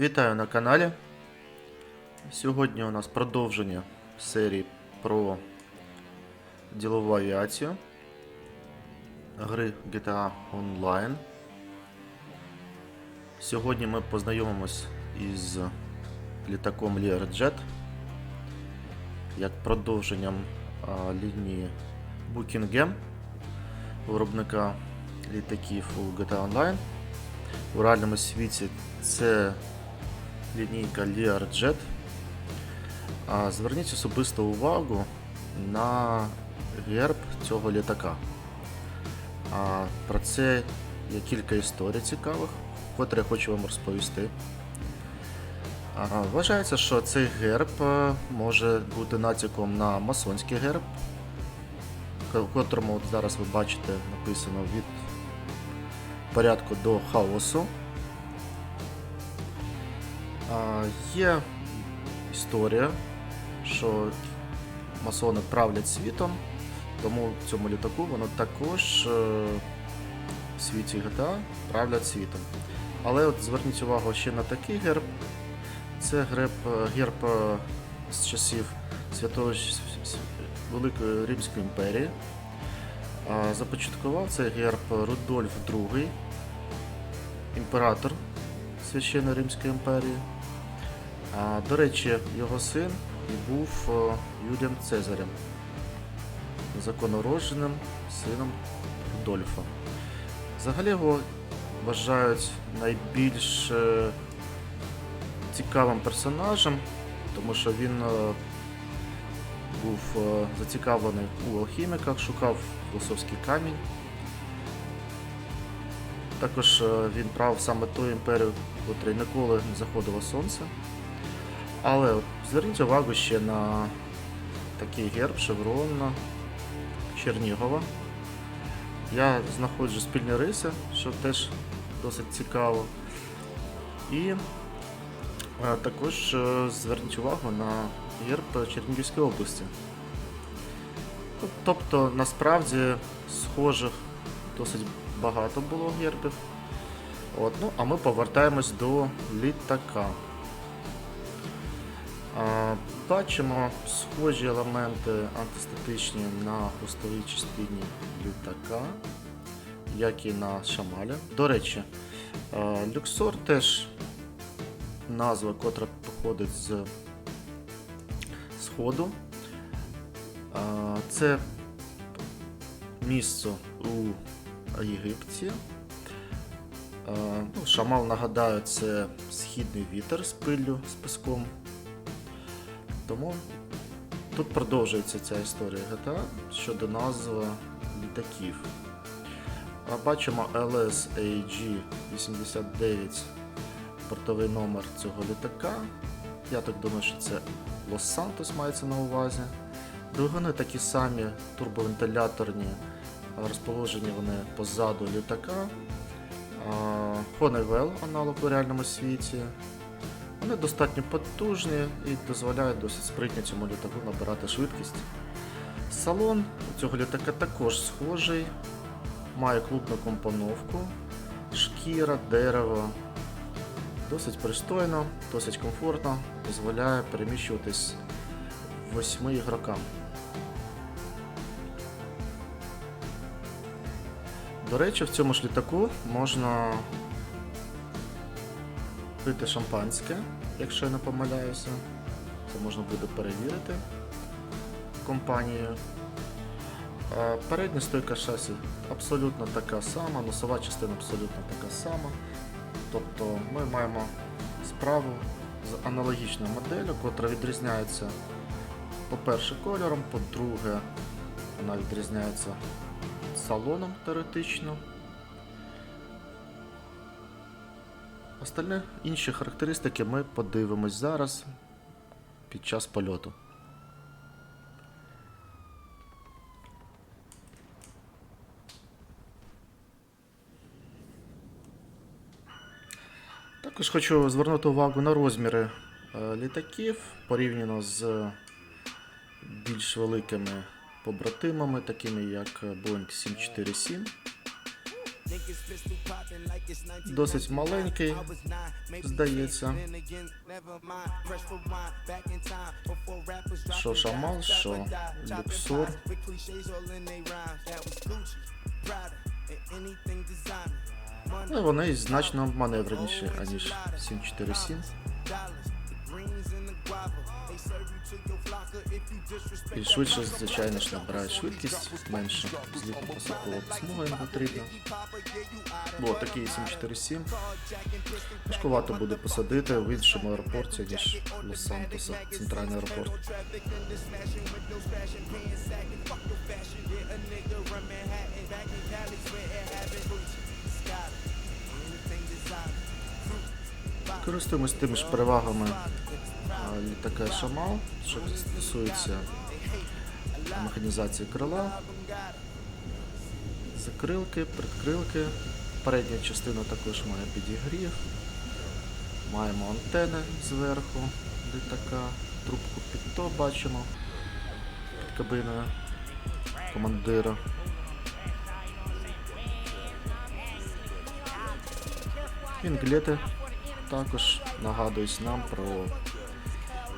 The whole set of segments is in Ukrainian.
Вітаю на каналі. Сьогодні у нас продовження серії про ділову авіацію гри GTA Online. Сьогодні ми познайомимось із літаком Learjet як продовженням лінії Booking виробника літаків у GTA Online. У реальному світі це лінійка Learjet. Зверніть особисто увагу на герб цього літака. Про це є кілька історій цікавих, котрі я хочу вам розповісти. Вважається, що цей герб е, може бути натяком на масонський герб, ко- котрому от зараз ви бачите написано від порядку до хаосу. Є історія, що масони правлять світом, тому в цьому літаку воно також е, в світі GTA правлять світом. Але от зверніть увагу ще на такий герб. Це герб, герб е, з часів Святої Великої Римської імперії. Започаткував цей герб Рудольф II, імператор Священної Римської імперії. До речі, його син і був е, Юлієм Цезарем, законородженим сином Рудольфа. Взагалі його вважають найбільш е, цікавим персонажем, тому що він е, був зацікавлений у алхіміках, шукав філософський камінь. Також він правив саме ту імперію, в котрій ніколи не заходило сонце. Але зверніть увагу ще на такий герб шеврон Чернігова. Я знаходжу спільні риси, що теж досить цікаво. І е, також е, зверніть увагу на герб Чернігівської області. Тобто, насправді, схожих досить багато було гербів. От, ну, а ми повертаємось до літака. Бачимо схожі елементи антистатичні на хвостовій частині літака, як і на шамалі. До речі, люксор теж назва, котра походить з сходу. Це місце у Єгипті. Ну, Шамал, нагадаю, це східний вітер з пиллю, з піском. Тому тут продовжується ця історія GTA щодо назви літаків. Бачимо LSAG 89 портовий номер цього літака. Я так думаю, що це Лос-Сантос мається на увазі. Двигуни такі самі турбовентиляторні, розположені вони позаду літака. Honeywell аналог у реальному світі. Вони достатньо потужні і дозволяють досить спритно цьому літаку набирати швидкість. Салон у цього літака також схожий, має клубну компоновку, шкіра, дерево. Досить пристойно, досить комфортно, дозволяє переміщуватись восьми ігрокам. До речі, в цьому ж літаку можна пити шампанське, якщо я не помиляюся. Це можна буде перевірити компанією. Е, Передня стойка шасі абсолютно така сама, носова частина абсолютно така сама. Тобто ми маємо справу з аналогічною моделлю, котра відрізняється, по-перше, кольором, по-друге, вона відрізняється салоном теоретично. Остальні інші характеристики ми подивимось зараз під час польоту. Також хочу звернути увагу на розміри е, літаків порівняно з більш великими побратимами, такими як Boeing 747. Досить маленький, здається. Що Шамал, що Люксор. Ну, вони значно маневреніші, аніж 747. І швидше, звичайно ж, набирає швидкість, менше злітно посадкового смуга їм потрібно. Бо такий 747 важкувато буде посадити в іншому аеропорті, ніж Лос-Сантоса, центральний аеропорт. Користуємось тими ж перевагами літака Шамал, що стосується механізації крила, закрилки, предкрилки. Передня частина також має підігрів. Маємо антени зверху літака, трубку підто бачимо під кабиною командира. Вінглети також нагадують нам про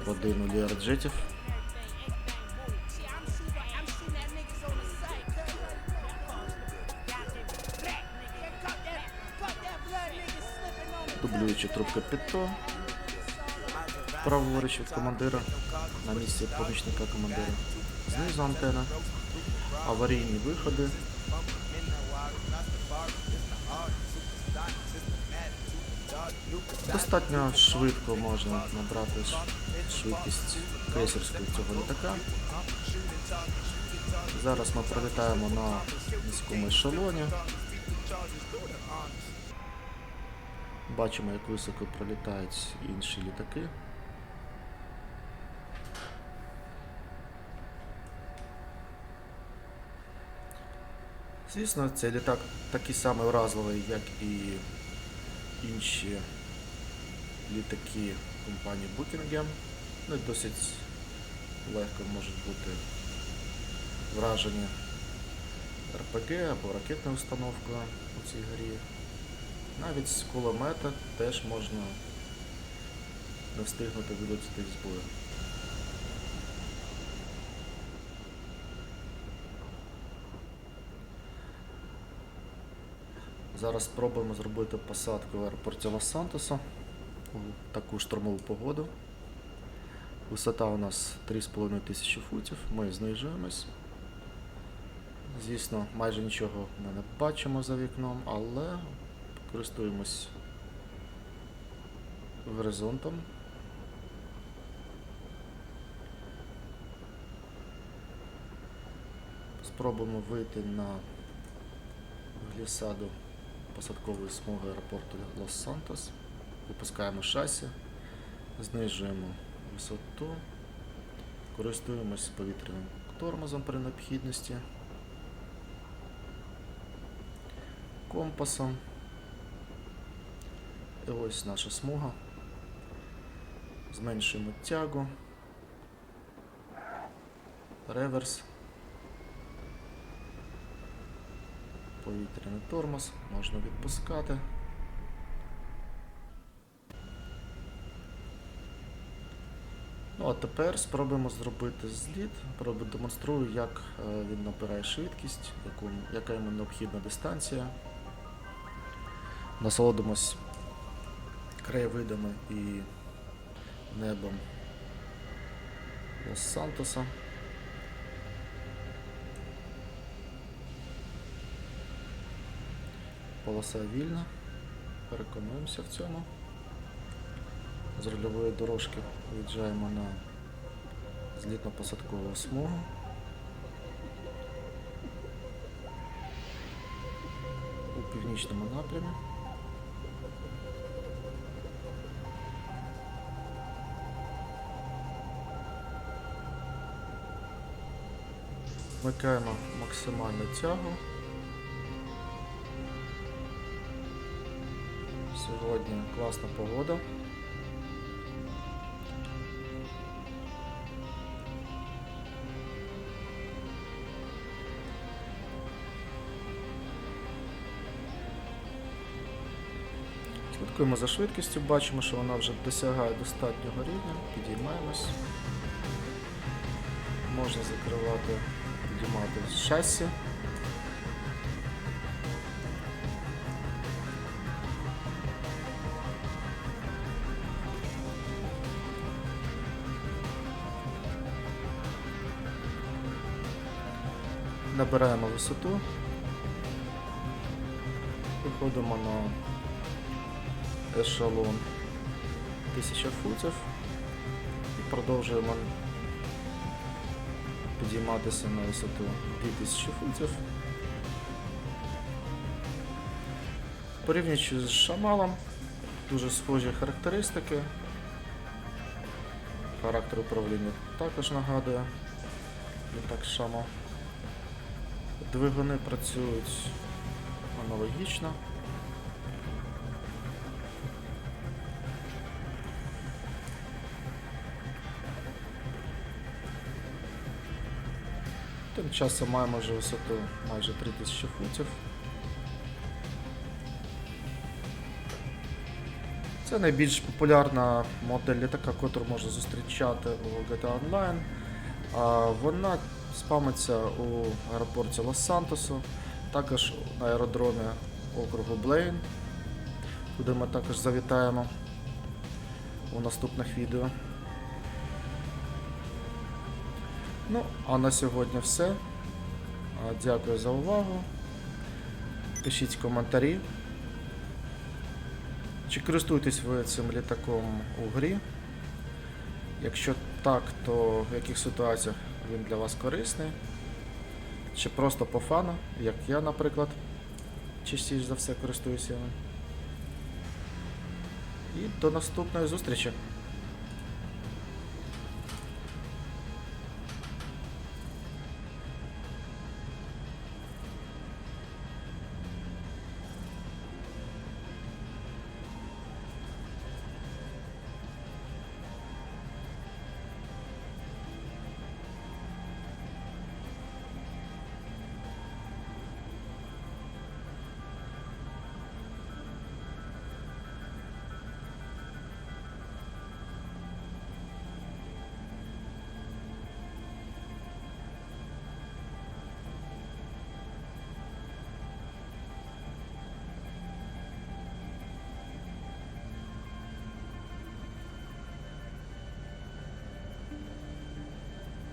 родину ліарджетів. Дублюючи трубка підто. Праворуч від командира на місці помічника командира. Знизу антена. Аварійні виходи. Достатньо швидко можна набрати швидкість крейсерської цього літака. Зараз ми прилітаємо на низькому ешелоні. Бачимо, як високо пролітають інші літаки. Звісно, цей літак такий самий вразливий, як і інші літаки компанії Booking. Ну, досить легко можуть бути вражені РПГ або ракетною установкою у цій грі. Навіть з кулемета теж можна не встигнути вилетіти з бою. Зараз спробуємо зробити посадку в аеропорті Лос-Сантоса у таку штормову погоду. Висота у нас 3,5 тисячі футів, ми знижуємось. Звісно, майже нічого ми не бачимо за вікном, але користуємось горизонтом. Спробуємо вийти на глісаду посадкової смуги аеропорту Лос-Сантос. Випускаємо шасі, знижуємо висоту, користуємось повітряним тормозом при необхідності, компасом. І ось наша смуга. Зменшуємо тягу, реверс. Повітряний тормоз можна відпускати. А тепер спробуємо зробити зліт. Продемонструю, як е, він набирає швидкість, яку, яка йому необхідна дистанція. Насолодимось краєвидами і небом Лос-Сантоса. Полоса вільна. Переконуємося в цьому. З рульової дорожки виїжджаємо на злітно-посадкову смугу. У північному напрямі. Вмикаємо максимальну тягу. Сьогодні класна погода. Слідкуємо за швидкістю, бачимо, що вона вже досягає достатнього рівня. Підіймаємось. Можна закривати, підіймати шасі. Набираємо висоту. Виходимо на ешелон 1000 футів і продовжуємо підійматися на висоту 2000 футів. Порівнюючи з шамалом, дуже схожі характеристики. Характер управління також нагадує, не так само. Двигуни працюють аналогічно. Тим часом маємо вже висоту майже 3000 футів. Це найбільш популярна модель літака, яку можна зустрічати у GTA Online. Вона спамиться у аеропорті Лос-Сантосу, також на аеродромі округу Блейн, куди ми також завітаємо у наступних відео. Ну, а на сьогодні все. Дякую за увагу. Пишіть коментарі. Чи користуєтесь ви цим літаком у грі? Якщо так, то в яких ситуаціях він для вас корисний? Чи просто по фану, як я, наприклад, частіше за все користуюся. І до наступної зустрічі!